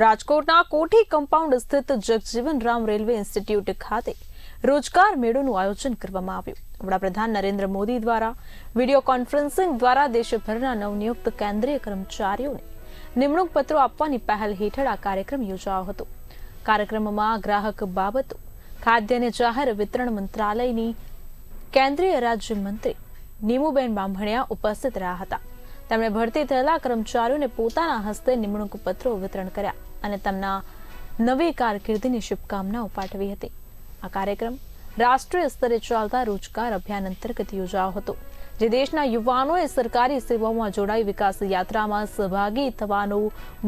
રાજકોટના કોઠી કમ્પાઉન્ડ સ્થિત જગજીવનરામ railway institute ખાતે રોજગાર મેળોનું આયોજન કરવામાં આવ્યું. વડાપ્રધાન નરેન્દ્ર મોદી દ્વારા વીડિયો કોન્ફરન્સિંગ દ્વારા દેશભરના નવનિયુક્ત કેન્દ્રીય કર્મચારીઓને નિમણૂક પત્રો આપવાની પહેલ હેઠળ આ કાર્યક્રમ યોજાયો હતો. કાર્યક્રમમાં ગ્રાહક બાબતો, ખાદ્ય અને જાહેર વિતરણ મંત્રાલયની કેન્દ્રીય રાજ્યમંત્રી નીમુબેન બાંભણિયા ઉપસ્થિત રહ્યા હતા. તેમણે ભરતી થયેલા કર્મચારીઓને પોતાના હસ્તે નિમણૂક પત્રો વિતરણ કર્યા. અને તેમના નવી કારકિર્દીની શુભકામનાઓ પાઠવી હતી. આ કાર્યક્રમ રાષ્ટ્રીય સ્તરે ચાલતા રોજગાર અભિયાન અંતર્ગત યોજાયો હતો, જે દેશના યુવાનોએ સરકારી સેવાઓમાં જોડાઈ વિકાસ યાત્રામાં સહભાગી થવાનો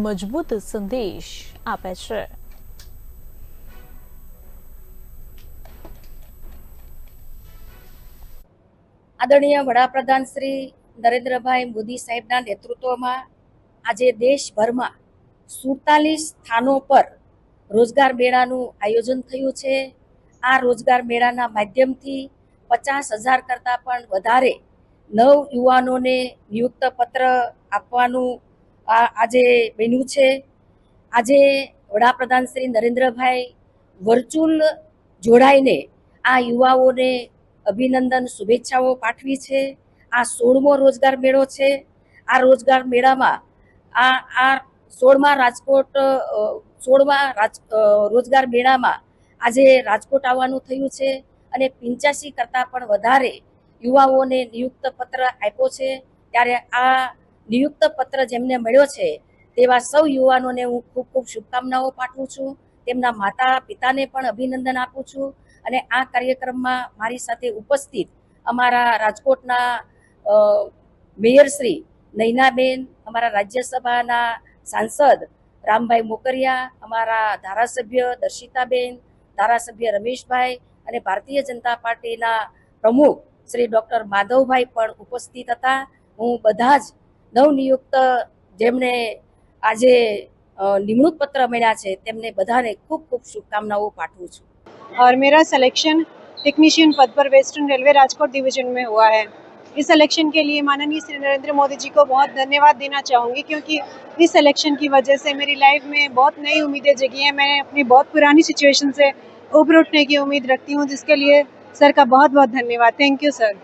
મજબૂત સંદેશ આપે છે. આદરણીય વડાપ્રધાન શ્રી નરેન્દ્રભાઈ મોદી સાહેબના નેતૃત્વમાં આજે દેશભરમાં સુડતાલીસ સ્થાનો પર રોજગાર મેળાનું આયોજન થયું છે. આ રોજગાર મેળાના માધ્યમથી પચાસ હજાર કરતાં પણ વધારે નવ યુવાનોને નિયુક્ત પત્ર આપવાનું આજે બન્યું છે. આજે વડાપ્રધાન શ્રી નરેન્દ્રભાઈ વર્ચ્યુઅલ જોડાઈને આ યુવાઓને અભિનંદન શુભેચ્છાઓ પાઠવી છે. આ સોળમો રોજગાર મેળો છે. આ રોજગાર મેળામાં આ આ સોળમા રાજકોટ સોળમા રાજ રોજગાર મેળામાં આજે રાજકોટ આવવાનું થયું છે અને પંચ્યાસી કરતાં પણ વધારે યુવાઓને નિયુક્ત પત્ર આપ્યો છે. ત્યારે આ નિયુક્ત પત્ર જેમને મળ્યો છે તેવા સૌ યુવાનોને હું ખૂબ ખૂબ શુભકામનાઓ પાઠવું છું. તેમના માતા પિતાને પણ અભિનંદન આપું છું અને આ કાર્યક્રમમાં મારી સાથે ઉપસ્થિત અમારા રાજકોટના મેયરશ્રી નૈનાબેન, અમારા રાજ્યસભાના સાંસદ રામભાઈ મોકરિયા અમારા ધારાસભ્ય દર્શિતાબેન ધારાસભ્ય રમેશભાઈ અને ભારતીય જનતા પાર્ટીના પ્રમુખ શ્રી ડૉક્ટર માધવભાઈ પણ ઉપસ્થિત હતા હું બધા જ નવનિયુક્ત જેમણે આજે અ, નિમણૂક પત્ર મળ્યા છે તેમને બધાને ખૂબ ખૂબ શુભકામનાઓ પાઠવું છું और मेरा सिलेक्शन टेक्नीशियन पद पर वेस्टर्न रेलवे राजकोट डिवीजन में हुआ है इस इलेक्शन के लिए माननीय श्री नरेंद्र मोदी जी को बहुत धन्यवाद देना चाहूँगी, क्योंकि इस इलेक्शन की वजह से मेरी लाइफ में बहुत नई उम्मीदें जगी हैं। मैं अपनी बहुत पुरानी सिचुएशन से ऊपर उठने की उम्मीद रखती हूँ, जिसके लिए सर का बहुत बहुत धन्यवाद। Thank you sir